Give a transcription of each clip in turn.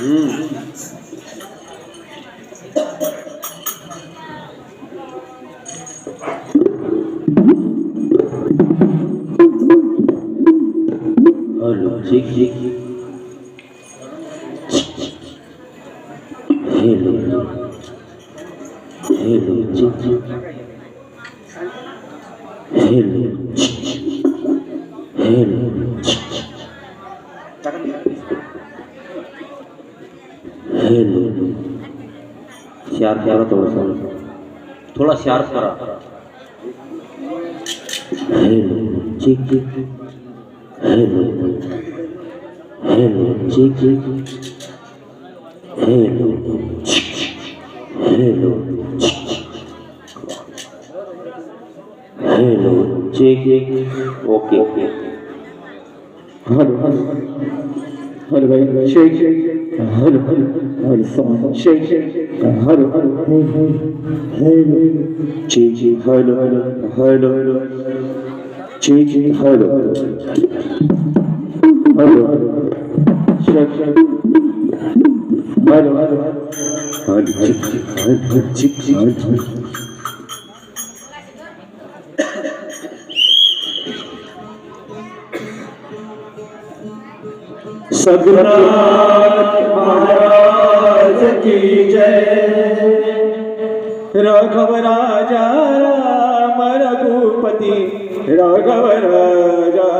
うん。Hello. Hello. Hello. Check. Okay. Okay. Hello. Hello. Hello. Hello. Shake. Hello. Hello. Hello. Check, check, check. Hello. Hello. Hello. Check. check. Hello. Hello. Hello. Check. Hello. Hello. Hello. Maharaj की जय। राघव राजा राम रघुपति। राघव राजा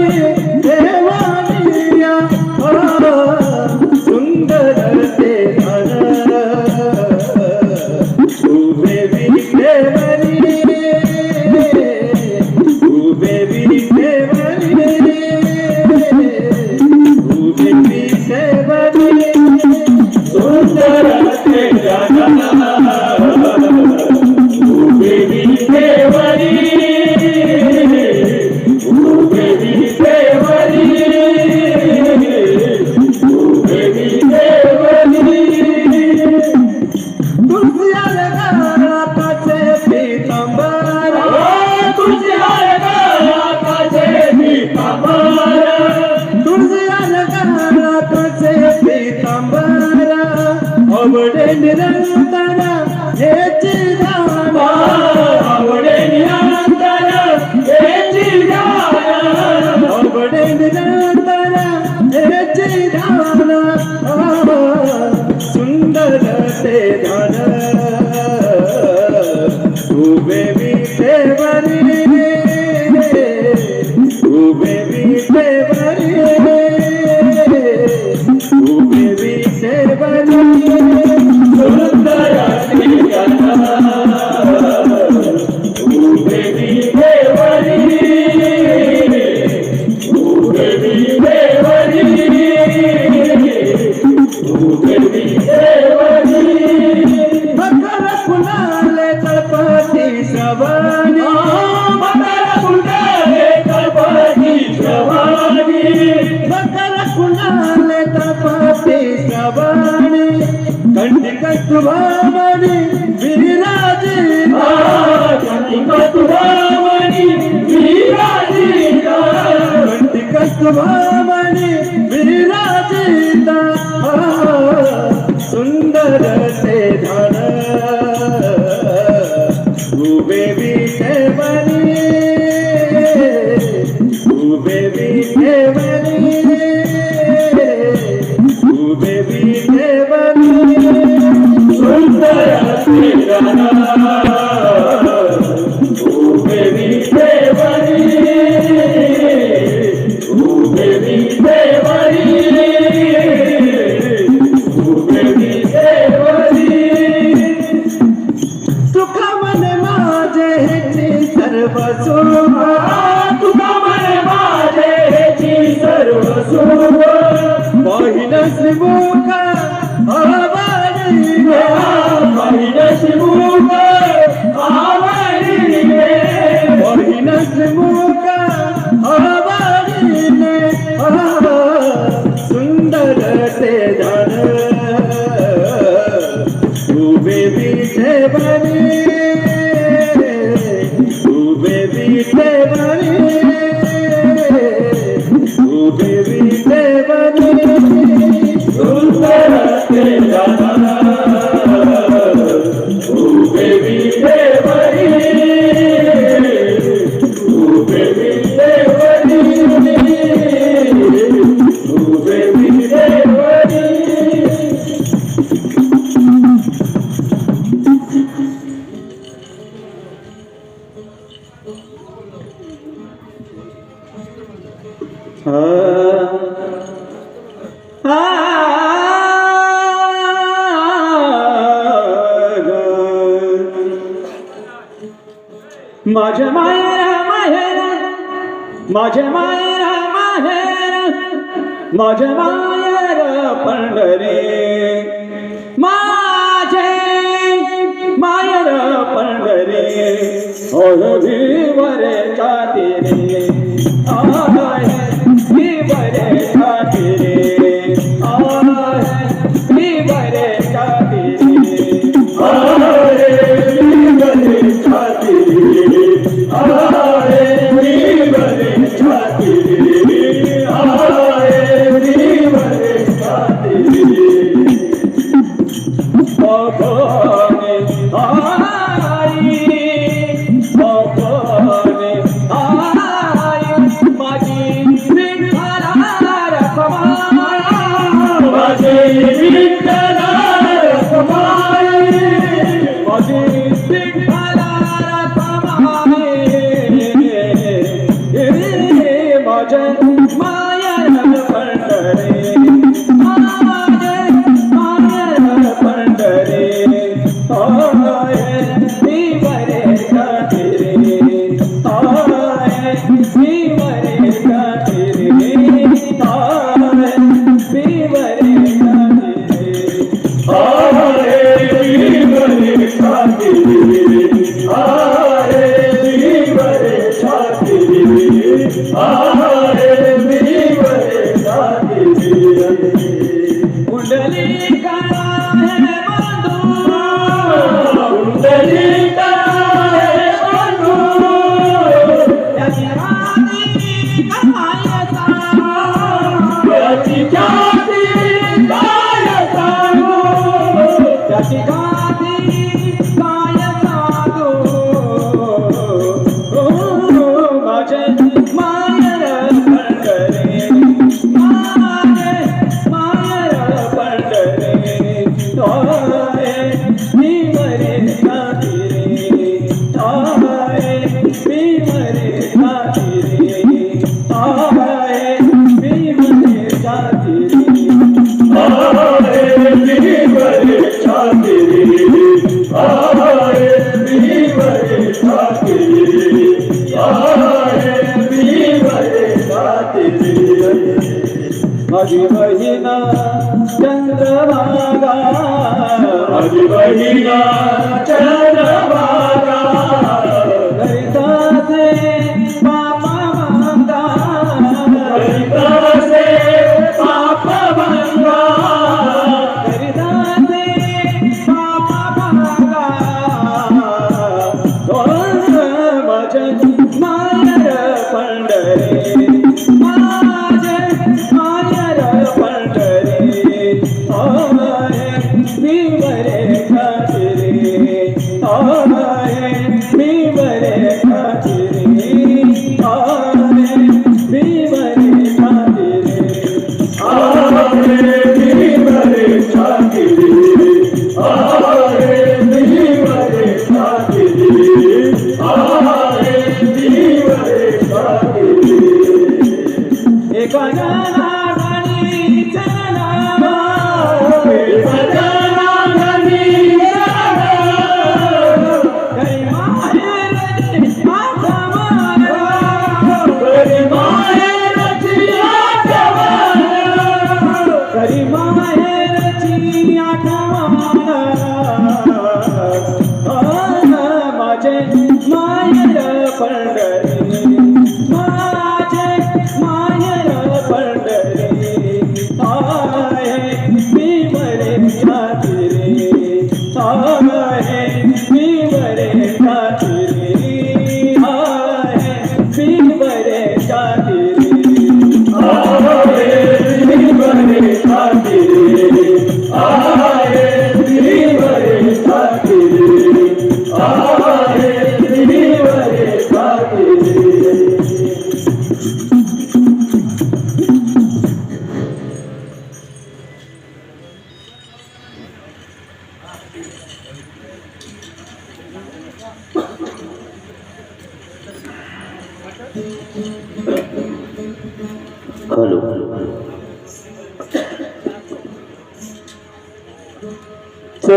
Hallelujah. நிரந்தர कंटिक तुभामणी Oh.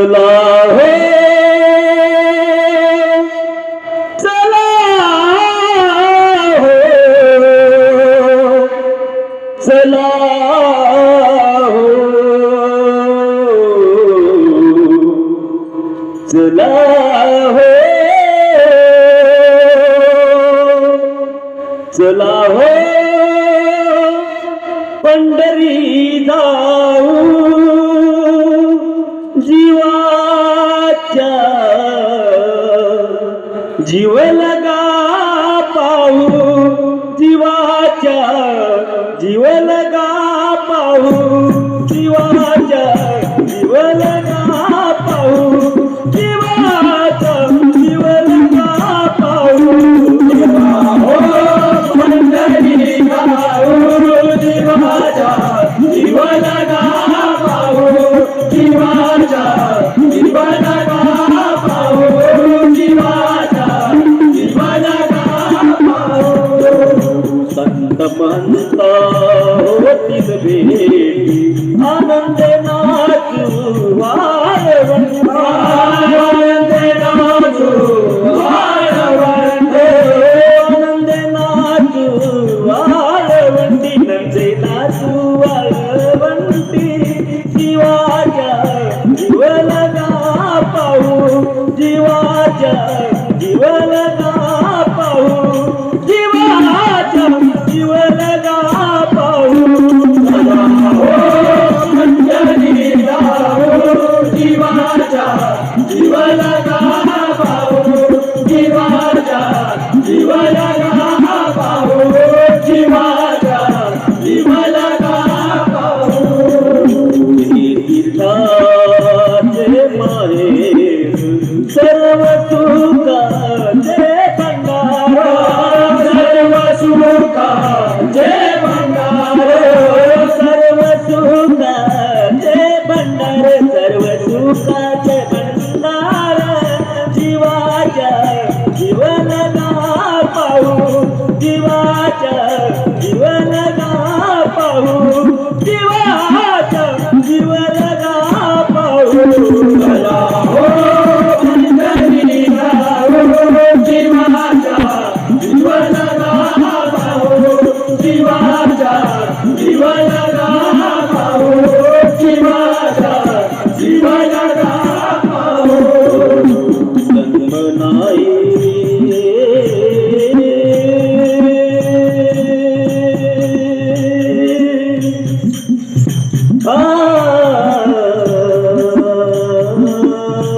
Love. जीव लगा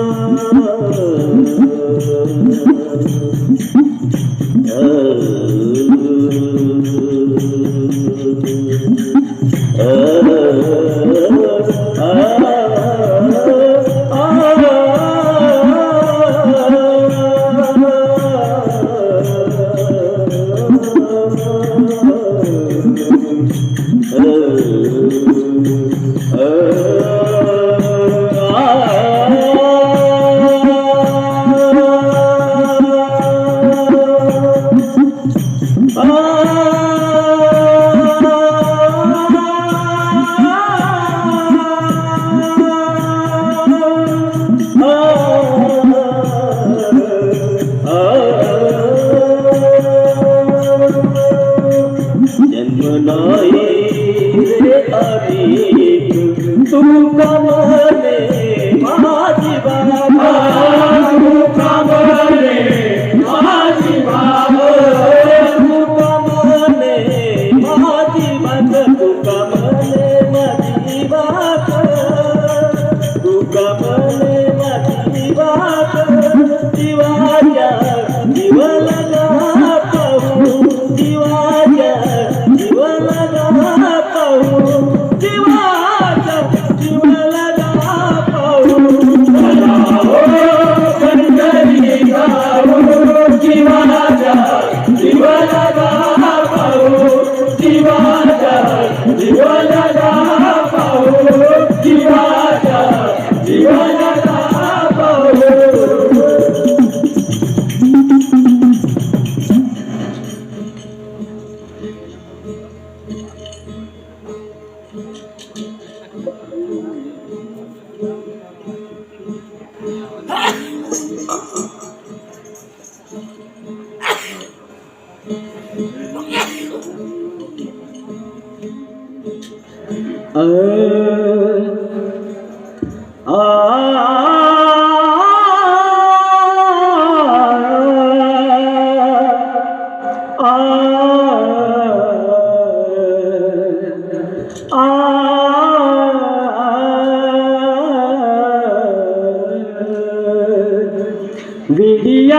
Allah Allah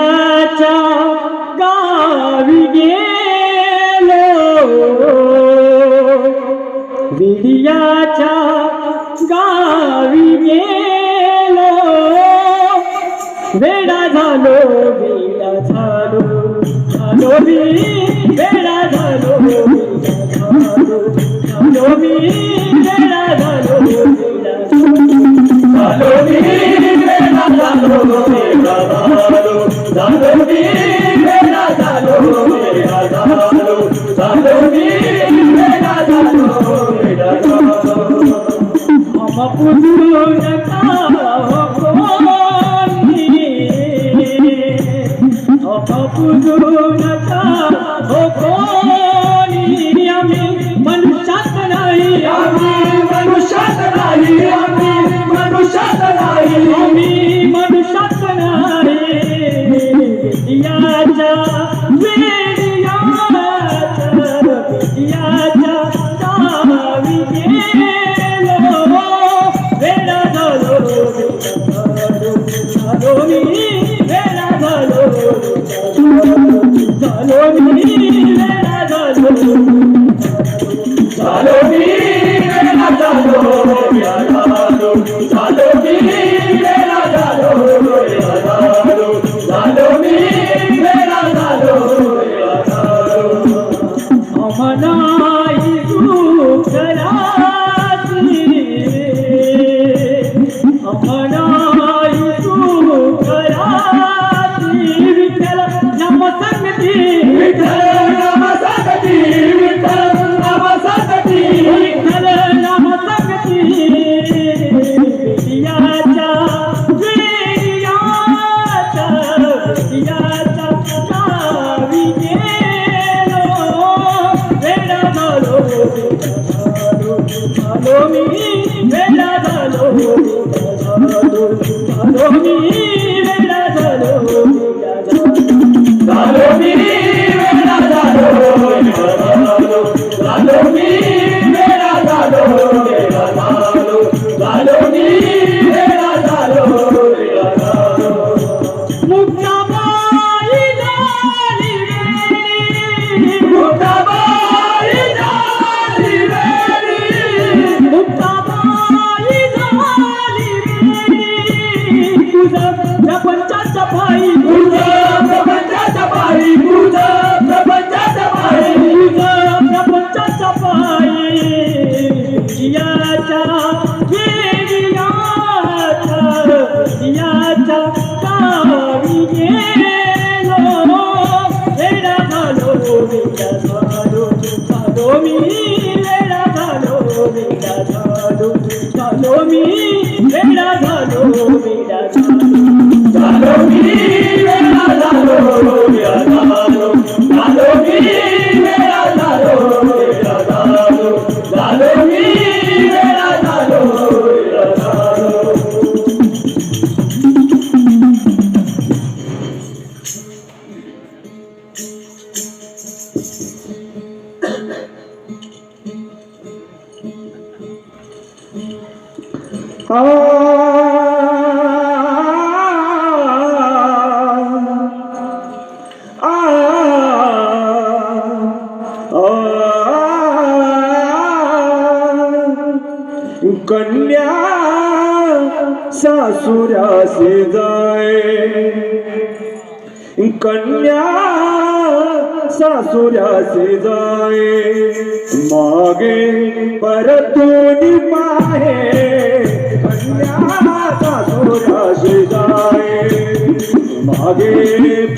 माच्या गावी गेलो. विडियाच्या गावी गेलो. वेडा झालो वेडा झालो झालो Untuk. Oh,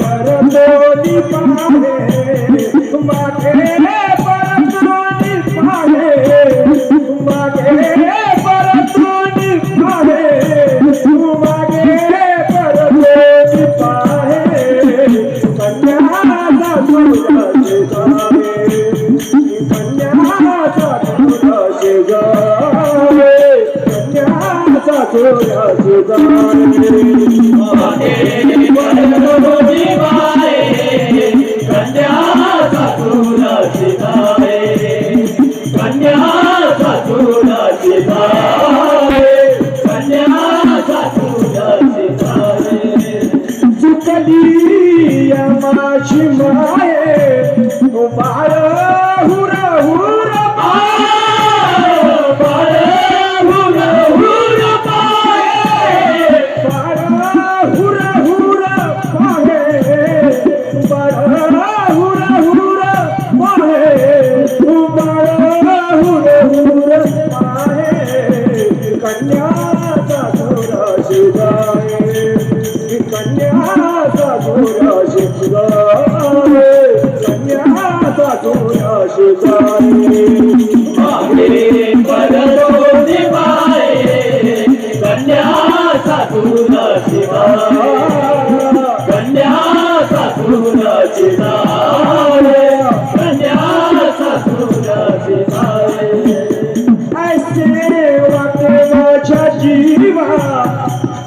पर बोली पाए माथे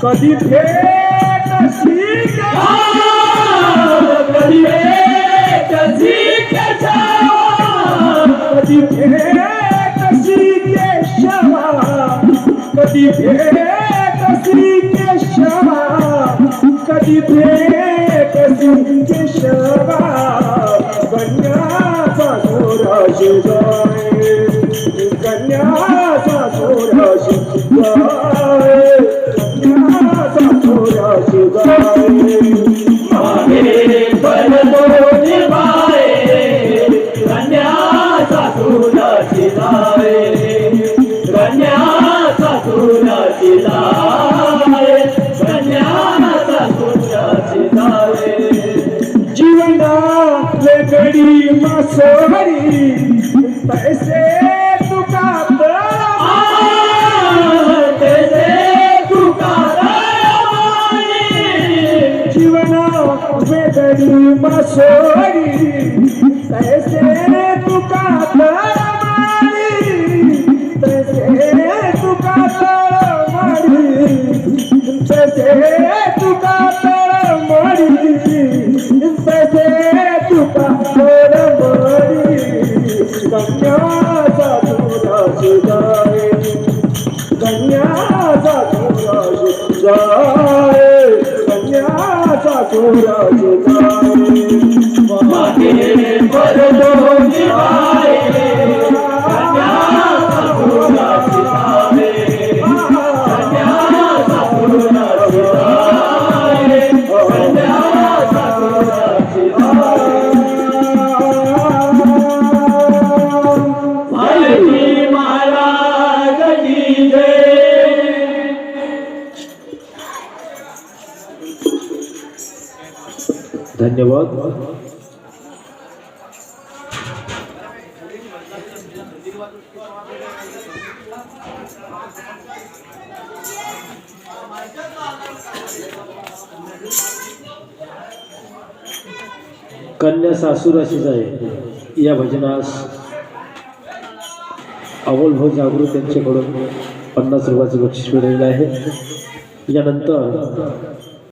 ڪڏهن ڪڏهن ڪڏهن ڪڏهن सोहरी पैसे सूर आहे. या भजनास अमोलभाऊ जागृत यांच्याकडून पन्नास रुपयाचं बक्षीस मिळालेलं आहे. यानंतर